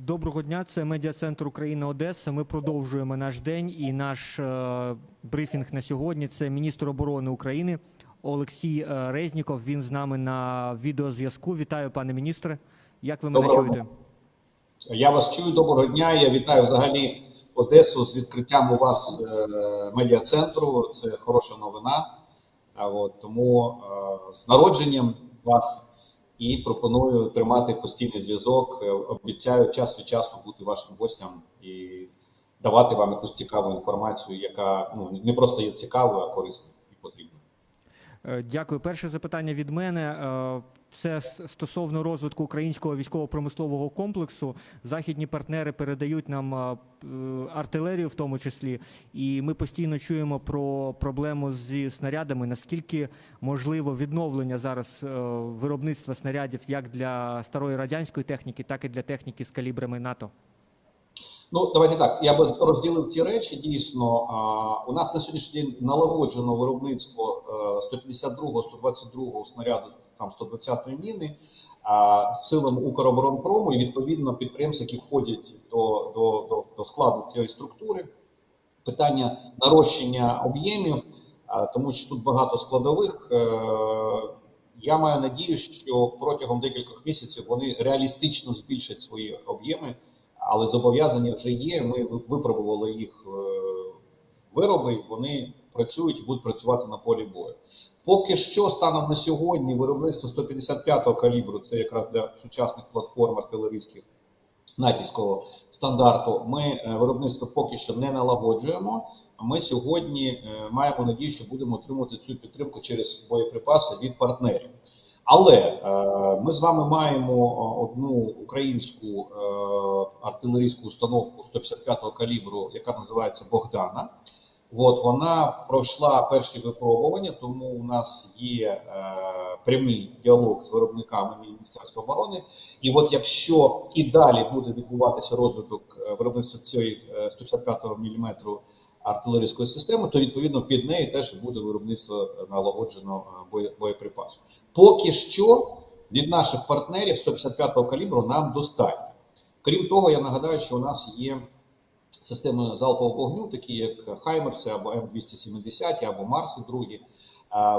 Доброго дня, це медіа-центр Україна Одеса. Ми продовжуємо наш день і наш е, брифінг на сьогодні. Це міністр оборони України Олексій е, Резніков. Він з нами на відеозв'язку. Вітаю, пане міністре. Як ви мене чуєте? Я вас чую. Доброго дня. Я вітаю взагалі Одесу з відкриттям у вас е, медіа-центру. Це хороша новина. А от тому е, з народженням вас і пропоную тримати постійний зв'язок. Е, Обіцяю час від часу бути вашим гостям і давати вам якусь цікаву інформацію, яка ну не просто є цікавою, а корисною Дякую. Перше запитання від мене. е, Це стосовно розвитку українського військово-промислового комплексу. Західні партнери передають нам е, е, артилерію, в тому числі, і ми постійно чуємо про проблему зі снарядами. Наскільки можливо відновлення зараз е, виробництва снарядів як для старої радянської техніки, так і для техніки з калібрами НАТО? Ну, давайте так. Я би розділив ці речі. Дійсно, у нас на сьогоднішній день налагоджено виробництво е, 152-го, 122-го снаряду, там 120-ї міни силам Укроборонпрому і відповідно підприємств, які входять до, до, до, до складу цієї структури. Питання нарощення об'ємів, тому що тут багато складових. Е, Я маю надію, що протягом декількох місяців вони реалістично збільшать свої об'єми але зобов'язання вже є. Ми випробували їх е, вироби, вони працюють і будуть працювати на полі бою. Поки що, станом на сьогодні, виробництво 155-го калібру, це якраз для сучасних платформ артилерійських натівського стандарту. Ми е, виробництво поки що не налагоджуємо. Ми сьогодні е, маємо надію, що будемо отримувати цю підтримку через боєприпаси від партнерів. Але е, ми з вами маємо е, одну українську е, артилерійську установку 155-го калібру, яка називається Богдана. От вона пройшла перші випробування, тому у нас є е, прямий діалог з виробниками Міністерства оборони. І от якщо і далі буде відбуватися розвиток виробництва цієї е, 155 мм артилерійської системи, то відповідно під неї теж буде виробництво налагоджено е, боєприпасу. Поки що від наших партнерів 155-го калібру нам достатньо. Крім того, я нагадаю, що у нас є системи залпового вогню, такі як Хаймерси або М270, або Марси другі.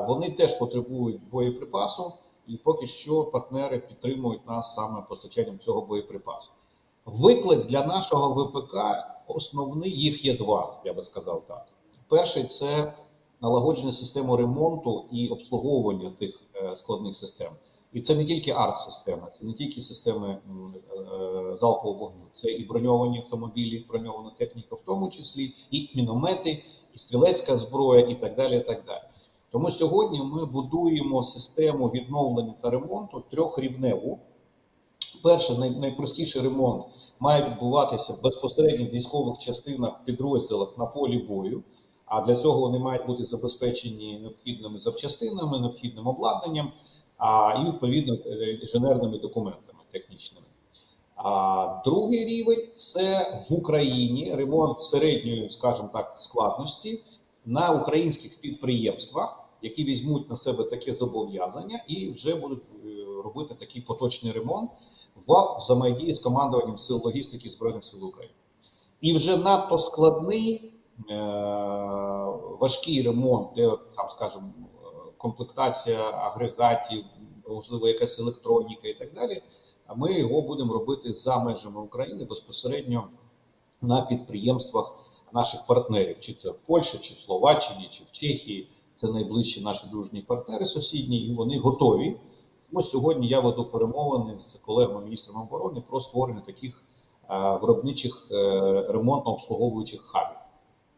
Вони теж потребують боєприпасу, і поки що партнери підтримують нас саме постачанням цього боєприпасу. Виклик для нашого ВПК основний їх є два, я би сказав так. Перший це налагодження системи ремонту і обслуговування тих е, складних систем. І це не тільки арт-система, це не тільки системи е, залпового вогню, це і броньовані автомобілі, броньована техніка, в тому числі, і міномети, і стрілецька зброя, і так далі. І так далі. Тому сьогодні ми будуємо систему відновлення та ремонту трьохрівневу. Перший найпростіший ремонт має відбуватися безпосередньо в військових частинах, підрозділах на полі бою. А для цього вони мають бути забезпечені необхідними запчастинами, необхідним обладнанням, а і відповідно е, інженерними документами технічними. А другий рівень це в Україні ремонт середньої, скажімо так, складності на українських підприємствах, які візьмуть на себе таке зобов'язання і вже будуть е, робити такий поточний ремонт в взаємодії з командуванням сил логістики Збройних сил України. І вже надто складний е, важкий ремонт, де там, скажімо, комплектація агрегатів, можливо, якась електроніка і так далі. А ми його будемо робити за межами України безпосередньо на підприємствах наших партнерів, чи це в Польщі, чи в Словаччині, чи в Чехії. Це найближчі наші дружні партнери сусідні, і вони готові. Тому сьогодні я веду перемовини з колегами міністром оборони про створення таких е, виробничих е, ремонтно-обслуговуючих хабів.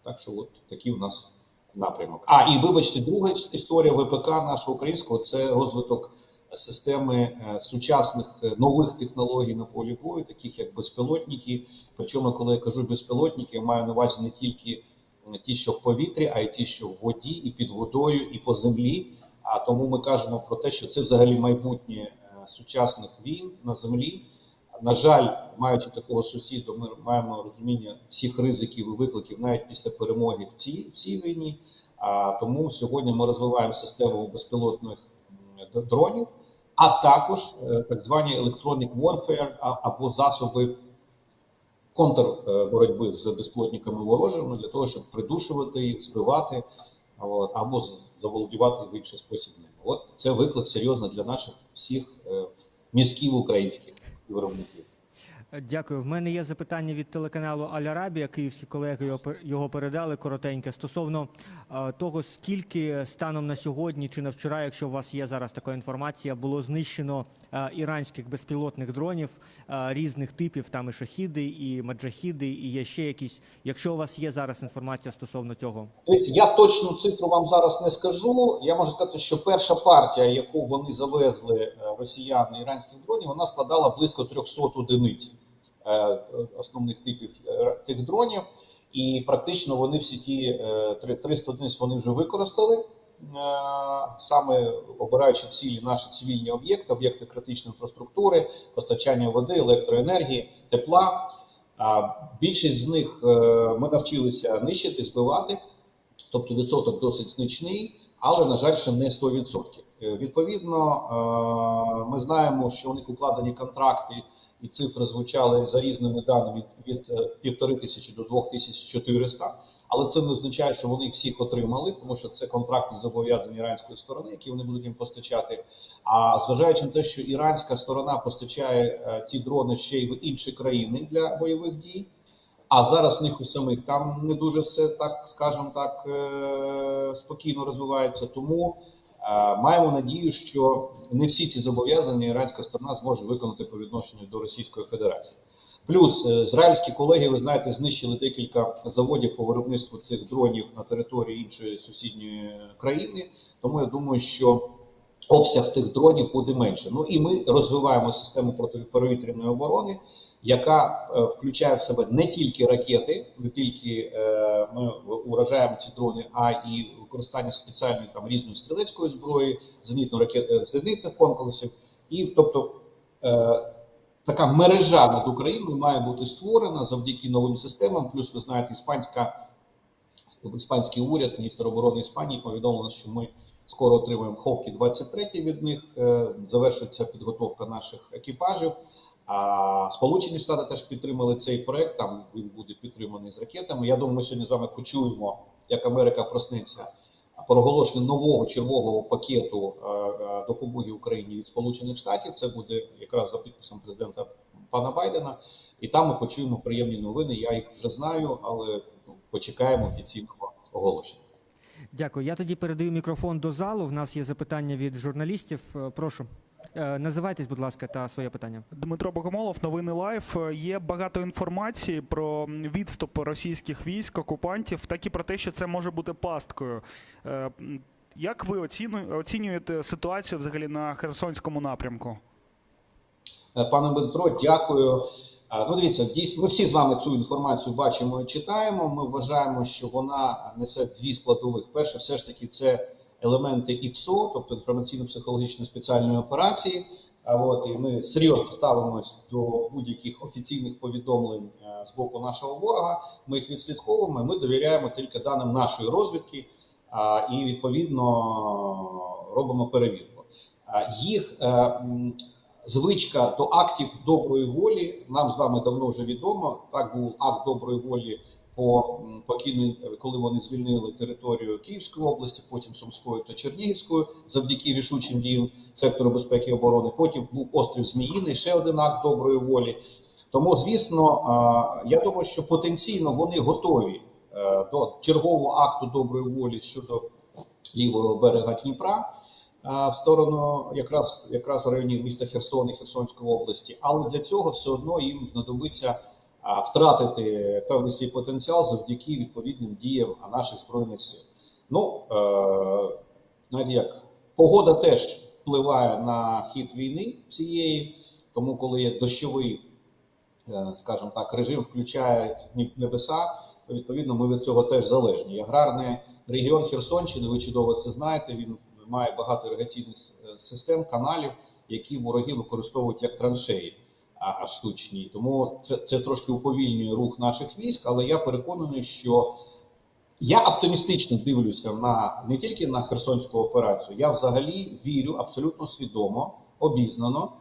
Так що, от такий у нас напрямок. А і вибачте, друга історія ВПК нашого українського це розвиток системи е, сучасних нових технологій на полі бою, таких як безпілотники. Причому, коли я кажу безпілотники, я маю на увазі не тільки ті, що в повітрі, а й ті, що в воді, і під водою, і по землі. А тому ми кажемо про те, що це взагалі майбутнє е, сучасних війн на землі. На жаль, маючи такого сусіда, ми маємо розуміння всіх ризиків і викликів навіть після перемоги в цій, в цій війні. А тому сьогодні ми розвиваємо систему безпілотних дронів, а також е, так звані electronic warfare або засоби контрборотьби з безпілотниками ворожими для того, щоб придушувати їх, збивати от, або заволодівати в інший спосіб ними. От це виклик серйозно для наших всіх е, мізків українських виробників. Е, Дякую. В мене є запитання від телеканалу Аль Арабія. Київські колеги його передали коротеньке стосовно е, того, скільки станом на сьогодні чи на вчора, якщо у вас є зараз така інформація, було знищено е, іранських безпілотних дронів різних типів, там і шахіди, і маджахіди, і є ще якісь. Якщо у вас є зараз інформація стосовно цього, я точну цифру вам зараз не скажу. Я можу сказати, що перша партія, яку вони завезли росіяни іранських дронів, вона складала близько 300 одиниць основних типів е, тих дронів, і практично вони всі ті е, три- 300 одиниць вони вже використали. е, Саме обираючи цілі наші цивільні об'єкти, об'єкти критичної інфраструктури, постачання води, електроенергії, тепла. Більшість з них е, ми навчилися нищити, збивати. Тобто відсоток досить значний, але на жаль, ще не 100%. Е, Відповідно, е, ми знаємо, що у них укладені контракти, і цифри звучали за різними даними від, е, півтори тисячі до 2400. Але це не означає, що вони всіх отримали, тому що це контрактні зобов'язання іранської сторони, які вони будуть їм постачати. А зважаючи на те, що іранська сторона постачає е, ці дрони ще й в інші країни для бойових дій. А зараз в них у самих там не дуже все так, скажімо так, е, спокійно розвивається. Тому маємо надію, що не всі ці зобов'язання іранська сторона зможе виконати по відношенню до Російської Федерації. Плюс е, ізраїльські колеги, ви знаєте, знищили декілька заводів по виробництву цих дронів на території іншої сусідньої країни. Тому я думаю, що обсяг тих дронів буде менше. Ну і ми розвиваємо систему протиповітряної оборони, яка е, включає в себе не тільки ракети, не тільки е, ми уражаємо ці дрони, а і використання спеціальної там різної стрілецької зброї, зенітно ракет зенітних комплексів, і тобто. Е, Така мережа над Україною має бути створена завдяки новим системам. Плюс ви знаєте, іспанська іспанський уряд, міністр оборони Іспанії повідомлено, що ми скоро отримаємо Ховки 23 від них. е, Завершиться підготовка наших екіпажів. А Сполучені Штати теж підтримали цей проект. Там він буде підтриманий з ракетами. Я думаю, ми сьогодні з вами почуємо, як Америка проснеться проголошення нового чергового пакету е, е, допомоги Україні від Сполучених Штатів. Це буде якраз за підписом президента пана Байдена. І там ми почуємо приємні новини. Я їх вже знаю, але ну, почекаємо офіційного оголошення. дякую. Я тоді передаю мікрофон до залу. В нас є запитання від журналістів. Е, Прошу. Е, Називайтесь, будь ласка, та своє питання. Дмитро Богомолов, новини Лайф. Є багато інформації про відступ російських військ, окупантів, так і про те, що це може бути пасткою. Е, Як ви оціну- оцінюєте ситуацію взагалі на Херсонському напрямку? Е, Пане Дмитро, дякую. Е, Ну, дивіться, дійсно, ми всі з вами цю інформацію бачимо і читаємо. Ми вважаємо, що вона несе дві складових. Перше, все ж таки, це елементи ІПСО, тобто інформаційно-психологічної спеціальної операції. А от і ми серйозно ставимось до будь-яких офіційних повідомлень е, з боку нашого ворога. Ми їх відслідковуємо. Ми довіряємо тільки даним нашої розвідки і відповідно робимо перевірку. Їх е, звичка до актів доброї волі нам з вами давно вже відомо. Так був акт доброї волі по покійній, коли вони звільнили територію Київської області, потім Сумської та Чернігівської, завдяки рішучим діям сектору безпеки і оборони. Потім був острів Зміїний, ще один акт доброї волі. Тому, звісно, я думаю, що потенційно вони готові е, до чергового акту доброї волі щодо лівого берега Дніпра в сторону якраз якраз в районі міста Херсон і Херсонської області. Але для цього все одно їм знадобиться втратити певний свій потенціал завдяки відповідним діям наших збройних сил. Ну е, знаєте, як погода теж впливає на хід війни цієї, тому коли є дощовий, е, скажімо так, режим включає небеса, то відповідно ми від цього теж залежні. Аграрний регіон Херсонщини, ви чудово це знаєте. Він має багато іригаційних е, систем, каналів, які вороги використовують як траншеї а, а штучні. Тому це, це трошки уповільнює рух наших військ, але я переконаний, що я оптимістично дивлюся на не тільки на Херсонську операцію, я взагалі вірю абсолютно свідомо, обізнано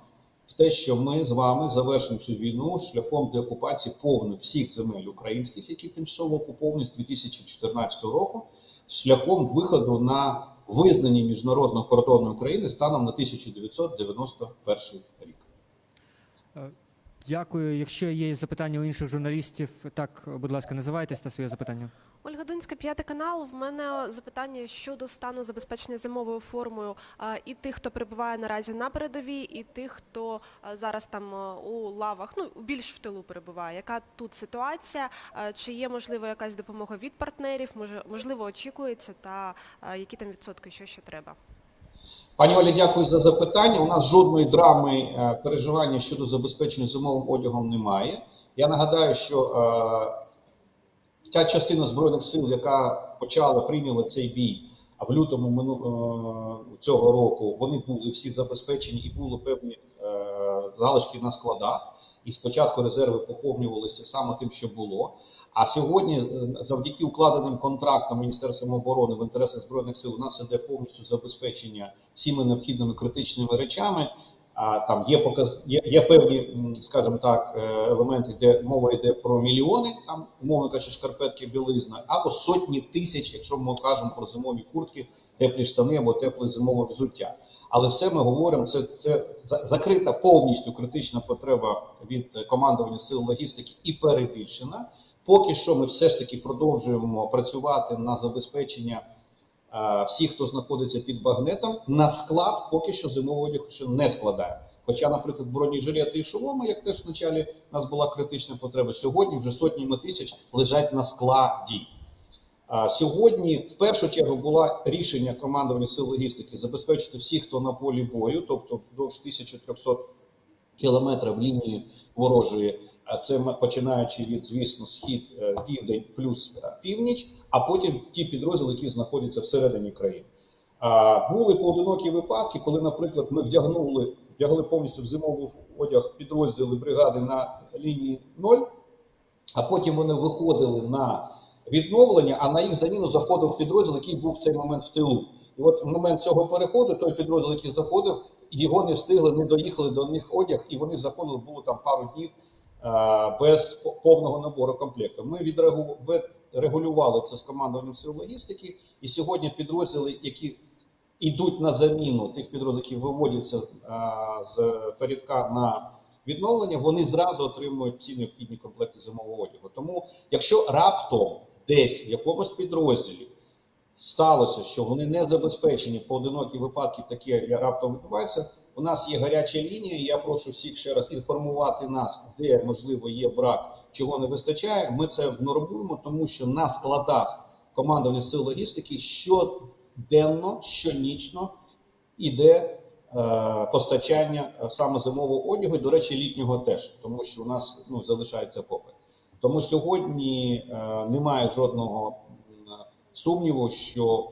в те, що ми з вами завершимо цю війну шляхом деокупації повних всіх земель українських, які тимчасово окуповані з 2014 року, шляхом виходу на визнані міжнародного кордону України станом на 1991 рік. Дякую. Якщо є запитання у інших журналістів, так, будь ласка, називайтесь та своє запитання. Ольга Дунська, п'ятий канал. В мене запитання щодо стану забезпечення зимовою формою і тих, хто перебуває наразі на передовій, і тих, хто зараз там у лавах, ну більш в тилу перебуває. Яка тут ситуація? Чи є можливо якась допомога від партнерів? Може, можливо, очікується, та які там відсотки, що ще треба? Пані Олі, дякую за запитання. У нас жодної драми е, переживання щодо забезпечення зимовим одягом немає. Я нагадаю, що е, ця частина збройних сил, яка почала прийняла цей бій, а в лютому мину, е, цього року вони були всі забезпечені і були певні е, залишки на складах. І спочатку резерви поповнювалися саме тим, що було. А сьогодні, е, завдяки укладеним контрактам Міністерством оборони в інтересах збройних сил, у нас іде повністю забезпечення всіми необхідними критичними речами. А там є показ, є, є певні, скажімо так, е, елементи, де мова йде про мільйони, там умовно кажучи, шкарпетки, білизна, або сотні тисяч, якщо ми кажемо про зимові куртки, теплі штани або тепле зимове взуття. Але все ми говоримо, це, це за- закрита повністю критична потреба від е, командування сил логістики і перебільшена. Поки що ми все ж таки продовжуємо працювати на забезпечення е, всіх, хто знаходиться під багнетом. На склад поки що зимовий одяг ще не складає. Хоча, наприклад, бронежилети і шоломи, як теж вначалі у нас була критична потреба, сьогодні вже сотнями тисяч лежать на складі. А Сьогодні в першу чергу було рішення командування сил логістики забезпечити всіх, хто на полі бою, тобто вдовж 1300 кілометрів лінії ворожої. А Це починаючи від, звісно, схід, е, південь плюс е, північ, а потім ті підрозділи, які знаходяться всередині країни. А, були поодинокі випадки, коли, наприклад, ми вдягнули, вдягли повністю в зимовий одяг підрозділи бригади на лінії 0, а потім вони виходили на відновлення, а на їх заміну заходив підрозділ, який був в цей момент в тилу. І от в момент цього переходу той підрозділ, який заходив, його не встигли, не доїхали до них одяг, і вони заходили, було там пару днів без повного набору комплекту. Ми відрегу- відрегулювали це з командуванням сил логістики, і сьогодні підрозділи, які йдуть на заміну тих підрозділів, які виводяться е, з передка на відновлення, вони зразу отримують всі необхідні комплекти зимового одягу. Тому, якщо раптом десь в якомусь підрозділі сталося, що вони не забезпечені, поодинокі випадки такі раптом відбуваються. У нас є гаряча лінія. Я прошу всіх ще раз інформувати нас, де можливо є брак, чого не вистачає. Ми це внормуємо, тому що на складах командування сил логістики щоденно, щонічно іде е, постачання е, саме зимового одягу, і, до речі, літнього теж, тому що у нас ну, залишається попит. Тому сьогодні е, немає жодного сумніву, що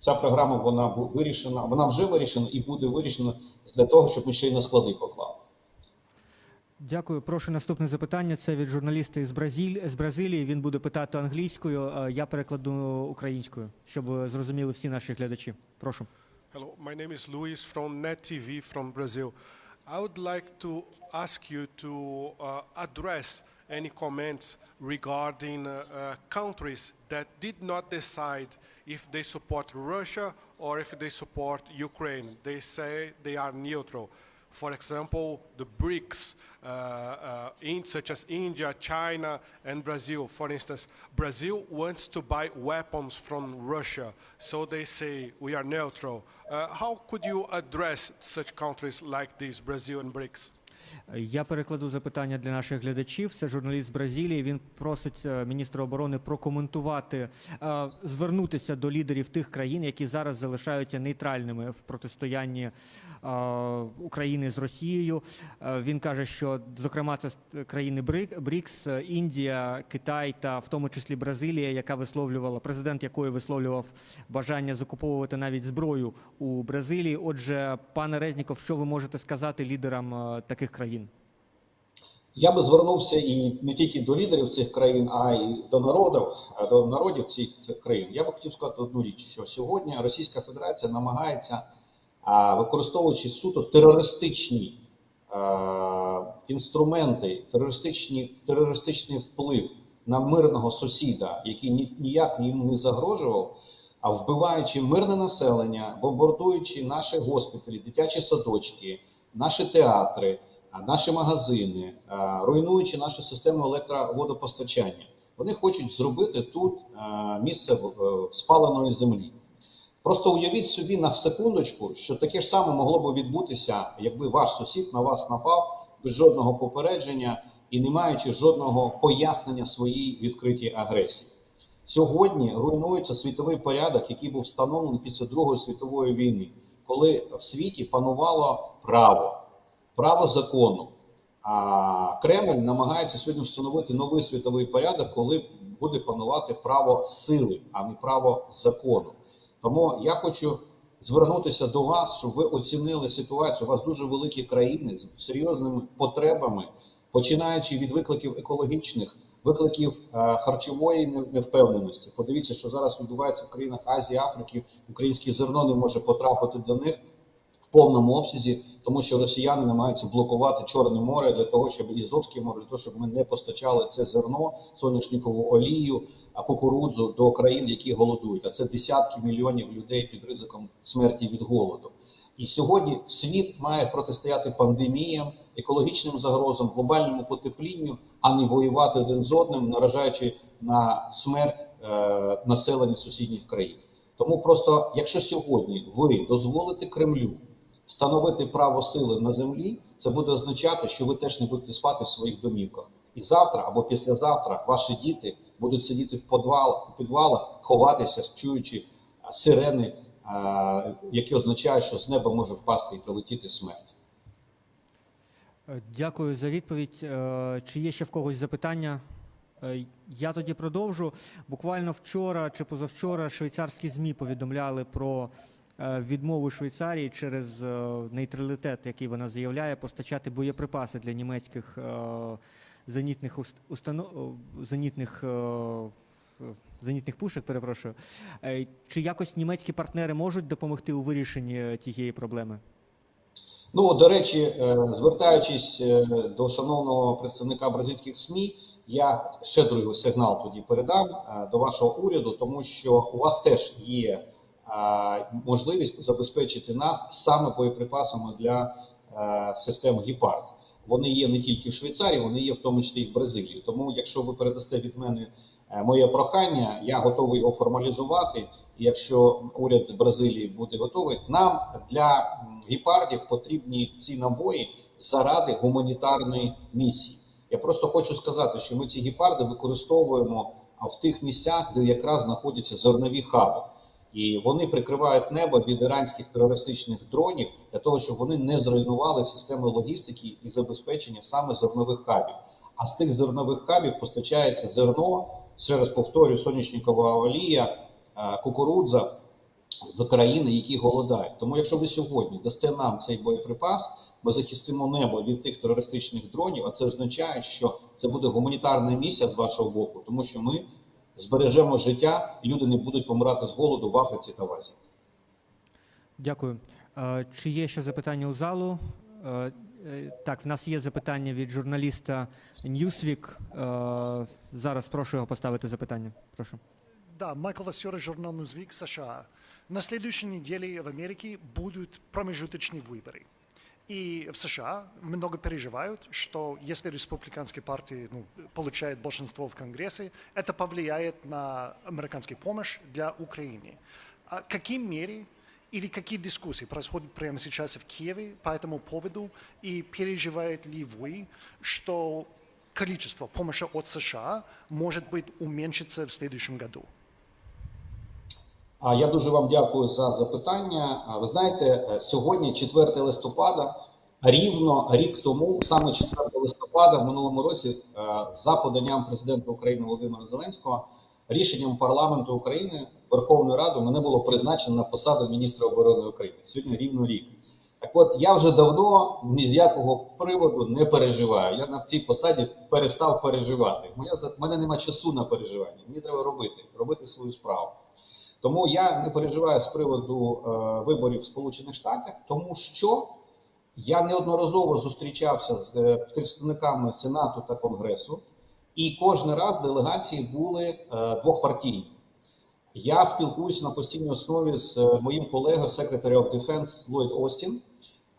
ця програма вона вирішена, вона вже вирішена і буде вирішена для того, щоб ми ще й на склади поклали. Дякую. Прошу наступне запитання. Це від журналіста з Бразиль... з Бразилії. Він буде питати англійською. Я перекладу українською, щоб зрозуміли всі наші глядачі. Прошу. Hello, my name is Luis from Net TV from Brazil. I would like to ask you to uh, address any comments regarding uh, uh, countries that did not decide if they support Russia or if they support Ukraine. They say they are neutral. For example, the BRICS, uh, uh, in, such as India, China, and Brazil. For instance, Brazil wants to buy weapons from Russia, so they say we are neutral. Uh, how could you address such countries like these, Brazil and BRICS? Я перекладу запитання для наших глядачів. Це журналіст з Бразилії. Він просить е, міністра оборони прокоментувати, е, звернутися до лідерів тих країн, які зараз залишаються нейтральними в протистоянні е, України з Росією. Він каже, що зокрема це країни БРІКС, Індія, Китай та в тому числі Бразилія, яка висловлювала президент, якої висловлював бажання закуповувати навіть зброю у Бразилії. Отже, пане Резніков, що ви можете сказати лідерам таких країн? Я би звернувся і не тільки до лідерів цих країн, а й до народів, до народів цих, цих країн. Я би хотів сказати одну річ: що сьогодні Російська Федерація намагається, використовуючи суто терористичні інструменти, терористичні, терористичний вплив на мирного сусіда, який ніяк їм не загрожував, а вбиваючи мирне населення, бомбардуючи наші госпіталі, дитячі садочки, наші театри, наші магазини, руйнуючи нашу систему електроводопостачання, вони хочуть зробити тут місце в- е, спаленої землі. Просто уявіть собі на секундочку, що таке ж саме могло би відбутися, якби ваш сусід на вас напав без жодного попередження і не маючи жодного пояснення своїй відкритій агресії. Сьогодні руйнується світовий порядок, який був встановлений після Другої світової війни, коли в світі панувало право, право закону. А Кремль намагається сьогодні встановити новий світовий порядок, коли буде панувати право сили, а не право закону. Тому я хочу звернутися до вас, щоб ви оцінили ситуацію. У вас дуже великі країни з серйозними потребами, починаючи від викликів екологічних, викликів е, харчової невпевненості. Подивіться, що зараз відбувається в країнах Азії, Африки. Українське зерно не може потрапити до них в повному обсязі, тому що росіяни намагаються блокувати Чорне море для того, щоб і Азовське море, для того, щоб ми не постачали це зерно, соняшникову олію, а кукурудзу до країн, які голодують. А це десятки мільйонів людей під ризиком смерті від голоду. І сьогодні світ має протистояти пандеміям, екологічним загрозам, глобальному потеплінню, а не воювати один з одним, наражаючи на смерть е, населення сусідніх країн. Тому просто, якщо сьогодні ви дозволите Кремлю встановити право сили на землі, це буде означати, що ви теж не будете спати в своїх домівках. І завтра або післязавтра ваші діти будуть сидіти в підвалах, у підвалах, ховатися, чуючи сирени, які означають, що з неба може впасти і прилетіти смерть. Е, Дякую за відповідь. Е, Чи є ще в когось запитання? Е, Я тоді продовжу. Буквально вчора чи позавчора швейцарські ЗМІ повідомляли про е, відмову Швейцарії через е, нейтралітет, який вона заявляє, постачати боєприпаси для німецьких е, зенітних установ зенітних. е, Зенітних пушек, перепрошую. Е, Чи якось німецькі партнери можуть допомогти у вирішенні тієї проблеми? Ну, до речі, е, звертаючись е, до шановного представника бразильських СМІ, я ще другий сигнал тоді передам е, до вашого уряду, тому що у вас теж є е, можливість забезпечити нас саме боєприпасами для е, систем Гіпард. Вони є не тільки в Швейцарії, вони є в тому числі і в Бразилії. Тому, якщо ви передасте від мене е, моє прохання, я готовий його формалізувати. Якщо уряд Бразилії буде готовий, нам для м, гепардів потрібні ці набої заради гуманітарної місії. Я просто хочу сказати, що ми ці гепарди використовуємо в тих місцях, де якраз знаходяться зернові хаби, і вони прикривають небо від іранських терористичних дронів для того, щоб вони не зруйнували системи логістики і забезпечення саме зернових хабів. А з цих зернових хабів постачається зерно, ще раз повторюю, соняшникова олія, е, кукурудза в країни, які голодають. Тому, якщо ви сьогодні дасте нам цей боєприпас, ми захистимо небо від тих терористичних дронів. А це означає, що це буде гуманітарна місія з вашого боку, тому що ми збережемо життя, і люди не будуть помирати з голоду в Африці та в Азії. Дякую. Е, Чи є ще запитання у залу? Е, е, Так, в нас є запитання від журналіста Newsweek. Е, Зараз прошу його поставити запитання. Прошу. Да, Майкл Васюра, журнал «Ньюзвик», США. На следующей неделе в Америке будут промежуточные выборы. И в США много переживают, что если республиканская партия ну, получает большинство в Конгрессе, это повлияет на американскую помощь для Украины. А какие меры или какие дискуссии происходят прямо сейчас в Киеве по этому поводу? И переживаете ли вы, что количество помощи от США может быть уменьшится в следующем году? А я дуже вам дякую за запитання. Ви знаєте, е, сьогодні 4 листопада, рівно рік тому, саме 4 листопада, в минулому році, е, за поданням президента України Володимира Зеленського, рішенням парламенту України Верховної Ради мене було призначено на посаду міністра оборони України. Сьогодні рівно рік. Так от я вже давно ні з якого приводу не переживаю. Я на цій посаді перестав переживати. Моя мене нема часу на переживання. Мені треба робити, робити свою справу. Тому я не переживаю з приводу е, виборів в Сполучених Штатах, тому що Я неодноразово зустрічався з е, представниками Сенату та Конгресу, і кожен раз делегації були е, двохпартійні. Я спілкуюся на постійній основі з моїм колегою of Defense Ллойд Остін.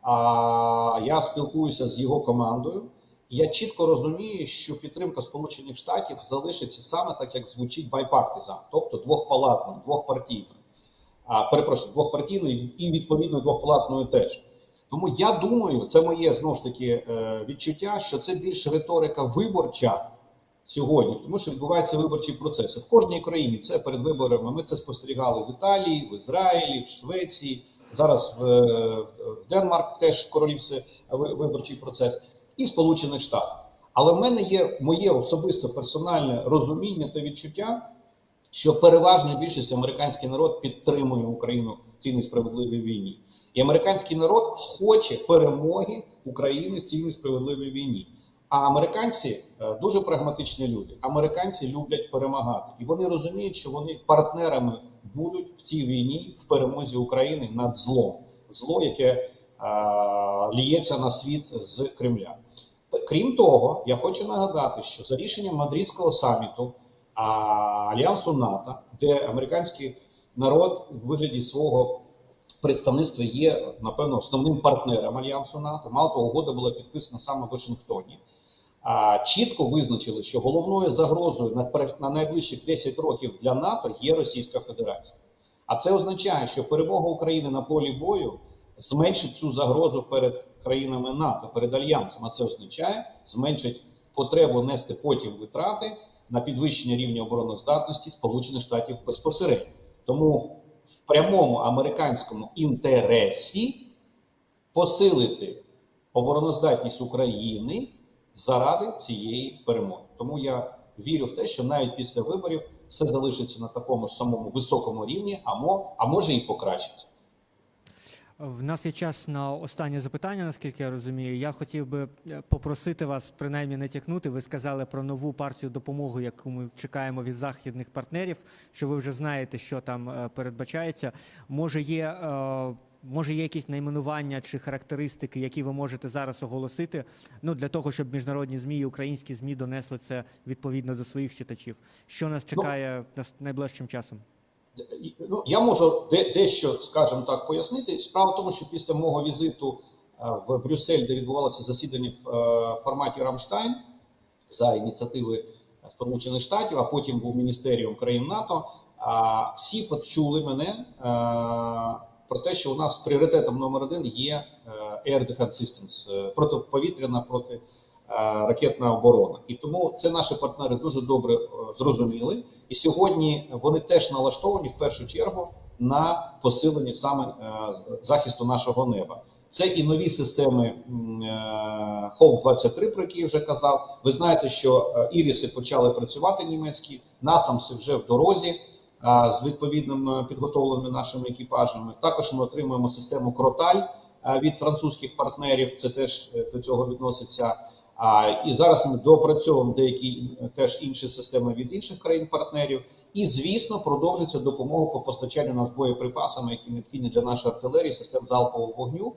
А я спілкуюся з його командою. Я чітко розумію, що підтримка Сполучених Штатів залишиться саме так, як звучить bipartisan, тобто двохпалатною, двохпартійною. А перепрошую, двохпартійною і відповідно двохпалатною теж. Тому я думаю, це моє знову ж таки е, відчуття, що це більш риторика виборча сьогодні, тому що відбуваються виборчі процеси в кожній країні. Це перед виборами. Ми це спостерігали в Італії, в Ізраїлі, в Швеції. Зараз в, е, Денмарк теж в виборчий процес, і Сполучених Штатах. Але в мене є моє особисте персональне розуміння та відчуття, що переважна більшість американський народ підтримує Україну в цій несправедливій війні. І американський народ хоче перемоги України в цій несправедливій війні. А американці е, дуже прагматичні люди. Американці люблять перемагати, і вони розуміють, що вони партнерами будуть в цій війні в перемозі України над злом, зло, яке е, ліється на світ з Кремля. Крім того, я хочу нагадати, що за рішенням Мадридського саміту Альянсу НАТО, де американський народ в вигляді свого представництва є, напевно, основним партнером Альянсу НАТО. Мало того, угода була підписана саме в Вашингтоні. А чітко визначили, що головною загрозою на, на найближчих 10 років для НАТО є Російська Федерація. А це означає, що перемога України на полі бою зменшить цю загрозу перед країнами НАТО, перед альянсом. А це означає зменшить потребу нести потім витрати на підвищення рівня обороноздатності Сполучених Штатів безпосередньо. Тому в прямому американському інтересі посилити обороноздатність України заради цієї перемоги. Тому я вірю в те, що навіть після виборів все залишиться на такому ж самому високому рівні, а, може і покращиться. В нас є час на останнє запитання, наскільки я розумію. Я хотів би е, попросити вас принаймні не тякнути. Ви сказали про нову партію допомоги, яку ми чекаємо від західних партнерів. Що ви вже знаєте, що там е, передбачається. Може, є. е, Може, є якісь найменування чи характеристики, які ви можете зараз оголосити, ну для того, щоб міжнародні змі і українські змі донесли це відповідно до своїх читачів. Що нас чекає нас- найближчим часом? Ну, я можу де, дещо, скажімо так, пояснити. Справа в тому, що після мого візиту е, в Брюссель, де відбувалося засідання в е, форматі Рамштайн за ініціативи Сполучених Штатів, а потім був міністеріум країн НАТО. А всі почули мене е, про те, що у нас пріоритетом номер один є Air Defense Systems, протиповітряна проти ракетна оборона. І тому це наші партнери дуже добре е, зрозуміли. І сьогодні вони теж налаштовані в першу чергу на посилення саме е, захисту нашого неба. Це і нові системи е, Hawk 23 про які я вже казав. Ви знаєте, що е, іріси почали працювати німецькі, насамси вже в дорозі з відповідними підготовленими нашими екіпажами. Також ми отримуємо систему Кроталь від французьких партнерів. Це теж е, до цього відноситься. А, і зараз ми допрацьовуємо деякі теж інші системи від інших країн-партнерів. І звісно, продовжиться допомога по постачанню нас боєприпасами, які необхідні для нашої артилерії, систем залпового вогню.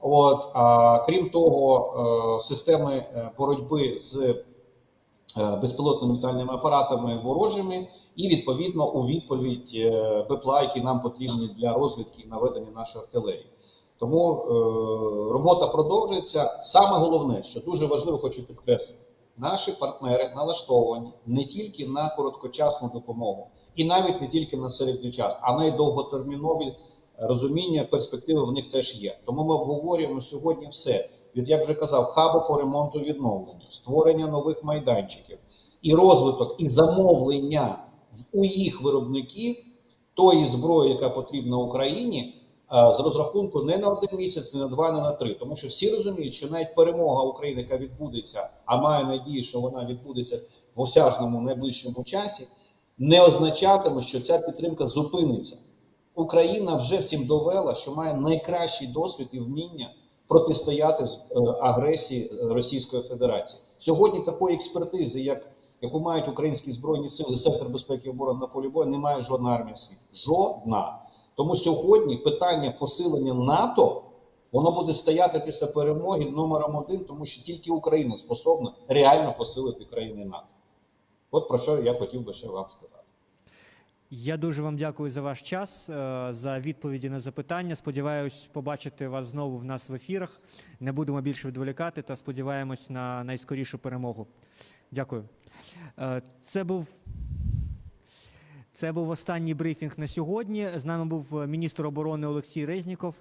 От а, крім того, е, системи е, боротьби з е, безпілотними літальними апаратами ворожими, і відповідно у відповідь БПЛА, які нам потрібні для розвідки і наведення нашої артилерії. Тому е, робота продовжується. Саме головне, що дуже важливо, хочу підкреслити, наші партнери налаштовані не тільки на короткочасну допомогу, і навіть не тільки на середній час, а на й довготермінові розуміння, перспективи в них теж є. Тому ми обговорюємо сьогодні все. Від як вже казав, хаби по ремонту і відновленню, створення нових майданчиків і розвиток, і замовлення у їх виробників тої зброї, яка потрібна Україні, з розрахунку не на один місяць, не на два, не на три. Тому що всі розуміють, що навіть перемога України, яка відбудеться, а маю надію, що вона відбудеться в осяжному найближчому часі, не означатиме, що ця підтримка зупиниться. Україна вже всім довела, що має найкращий досвід і вміння протистояти з е, агресії е, Російської Федерації. Сьогодні такої експертизи, як яку мають українські збройні сили, сектор безпеки і оборони на полі бою, немає жодна армія світу. Жодна. Тому сьогодні питання посилення НАТО Воно буде стояти після перемоги номером один, тому що тільки Україна способна реально посилити країни НАТО. От про що я хотів би ще вам сказати. Я дуже вам дякую за ваш час, е, за відповіді на запитання. Сподіваюсь побачити вас знову в нас в ефірах. Не будемо більше відволікати та сподіваємось на найскорішу перемогу. Дякую. Е, Це був. Це був останній брифінг на сьогодні. З нами був міністр оборони Олексій Резніков.